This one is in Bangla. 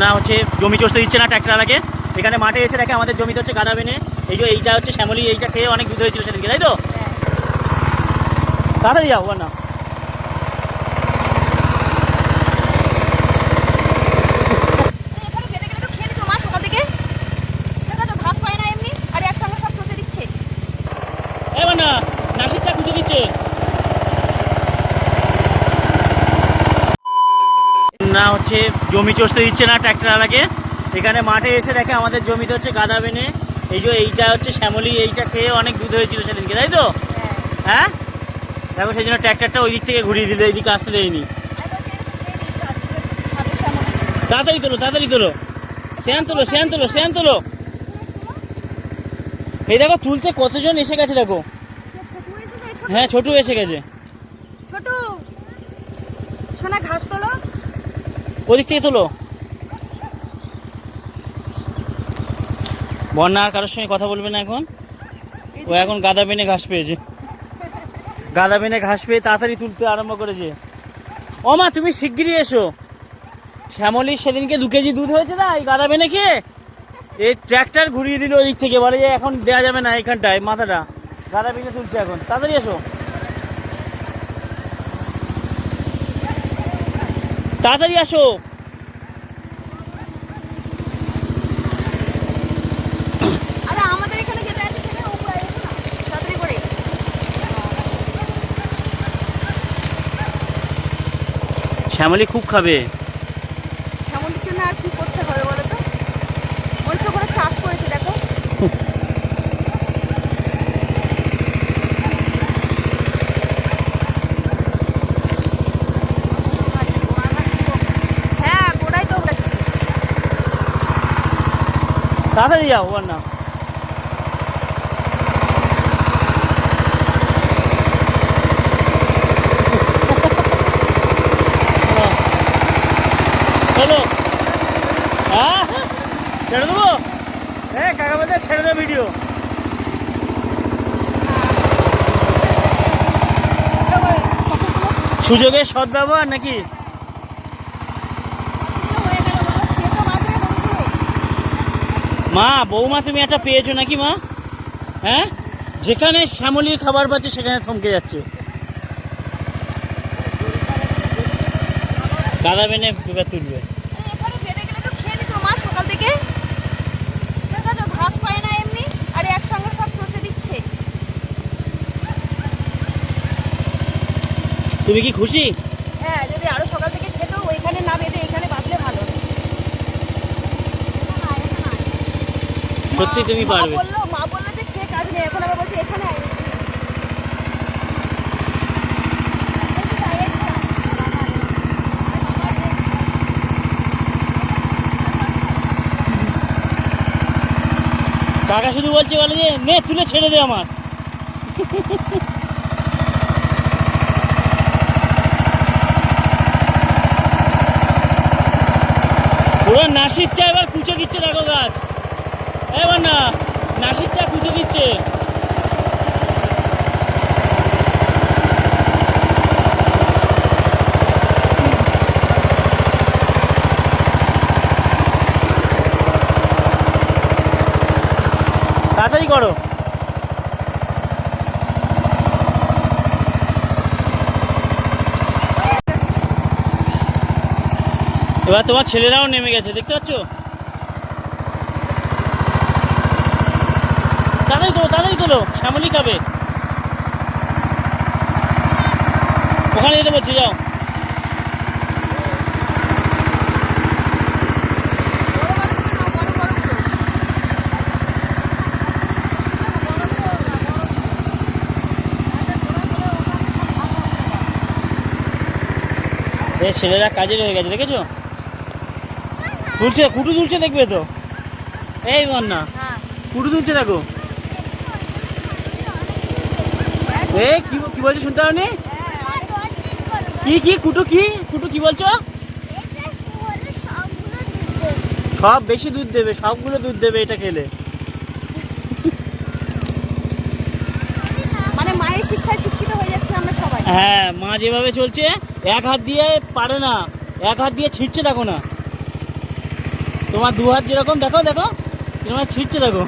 না হচ্ছে জমি চষতে দিচ্ছে না ট্র্যাক্টরওয়ালাকে এখানে মাঠে এসে দেখে আমাদের জমিতে হচ্ছে গাদা বেনে। এই যে এইটা হচ্ছে শ্যামলি এইটা খেয়ে অনেক দুধ হয়েছিল সেদিনকে তাই তো? তাড়াতাড়ি যাও না খেতে গেলে তো খেয়ে নিত মা সকাল থেকে দেখা তো ঘাস পায় না এমনি আর একসঙ্গে সব চষে দিচ্ছে এবার না নাসির চা খুঁজে দিচ্ছে না হচ্ছে জমি চষতে দিচ্ছে না ট্র্যাক্টরওয়ালাকে এখানে মাঠে এসে দেখে আমাদের জমিতে হচ্ছে গাদা বেনে। এই যে এইটা হচ্ছে শ্যামলি, এইটা খেয়ে অনেক দুধ হয়েছিল সেদিনকে, তাই তো? হ্যাঁ? দেখো সেই জন্য ট্র্যাক্টরটা ওই দিক থেকে ঘুরিয়ে দিল এইদিকে আসতে দেয়নি। তাড়াতাড়ি তোলো তাড়াতাড়ি তোলো। শ্যান তোলো শ্যান তোলো শ্যান তোলো। এই দেখো তুলতে কতজন এসে গেছে, দেখো। হ্যাঁ ছোটু এসে গেছে। ছোট, সোনা ঘাস তোলো। ওদিক থেকে তোলো। বন্যা আর কারোর সঙ্গে কথা বলবে না এখন। ও এখন গাদা বেনে ঘাস পেয়েছে। গাদা বেনে ঘাস পেয়ে তাড়াতাড়ি তুলতে আরম্ভ করেছে। ও মা, তুমি শিগগিরই এসো। শ্যামলির সেদিনকে দু কেজি দুধ হয়েছে না, এই গাদা বেনে খেয়ে? এই ট্র্যাক্টর ঘুরিয়ে দিল ওদিক থেকে, বলে যে এখন দেওয়া যাবে না এখানটায় মাথাটা। গাদা বেনে তুলছে এখন। তাড়াতাড়ি এসো। তাড়াতাড়ি আসো আরে আমাদের এখানে যেটা আছে সেটা উপরে আছে না তাড়াতাড়ি করে শ্যামলি খুব খাবে। শ্যামলির জন্য আর কি করতে হবে বলো তো? মরিচ করে চাষ করেছে দেখো। হ্যাঁ তাড়াতাড়ি যাও ওর না চলো হ্যাঁ ছেড়ে দেবো হ্যাঁ কাকা বলতে ভিডিও সুযোগের সদ্ব্যবহার নাকি? মা, বৌমা, তুমি একটা পেয়েছ নাকি মা? হ্যাঁ? যেখানে শ্যামলির খাবার পাচ্ছে, সেখানে থমকে যাচ্ছে। গাদা বেনে তুলবে। সকাল থেকে দেখা তো ঘাস পায় না এমনি আর একসঙ্গে সব চষে দিচ্ছে তুমি কি খুশি? হ্যাঁ যদি আরও সকাল থেকে খেত ওইখানে না বেঁধে এখানে বাঁধলে ভালো। সত্যি তুমি পারবে। বলল মা বলল যে খেয়ে কাজ নেই এখন আবার বলছে এখানে আয়। কাকা শুধু বলছে বলে যে নে তুলে ছেড়ে দে আমার। পুরো নাসির চা এবার কুচে দিচ্ছে দেখো গাছ। এবার না, নাসির চা কুচে দিচ্ছে। তাড়াতাড়ি করো। এবার তোমার ছেলেরাও নেমে গেছে, দেখতে পাচ্ছ? তাড়াতাড়ি তোলো তাড়াতাড়ি তোলো, শ্যামলি খাবে। ওখানে যেতে বলছি, যাও। ছেলেরা কাজের হয়ে গেছে, দেখেছ? তুলছে কুটু তুলছে দেখবে তো? এই বন্যা কুটু তুলছে দেখো। এ কি কি বলছো শুনতে পারনি কি কি কুটু কি? কুটু কি বলছো? সব বেশি দুধ দেবে সবগুলো দুধ দেবে এটা খেলে। মানে মায়ের শিক্ষায় শিক্ষিত হয়ে যাচ্ছে আমরা সবাই। হ্যাঁ মা যেভাবে চলছে এক হাত দিয়ে পারে না এক হাত দিয়ে ছিটছে দেখো না। তোমার দু হাত যেরকম দেখো দেখো তোমার ছিটছে দেখো।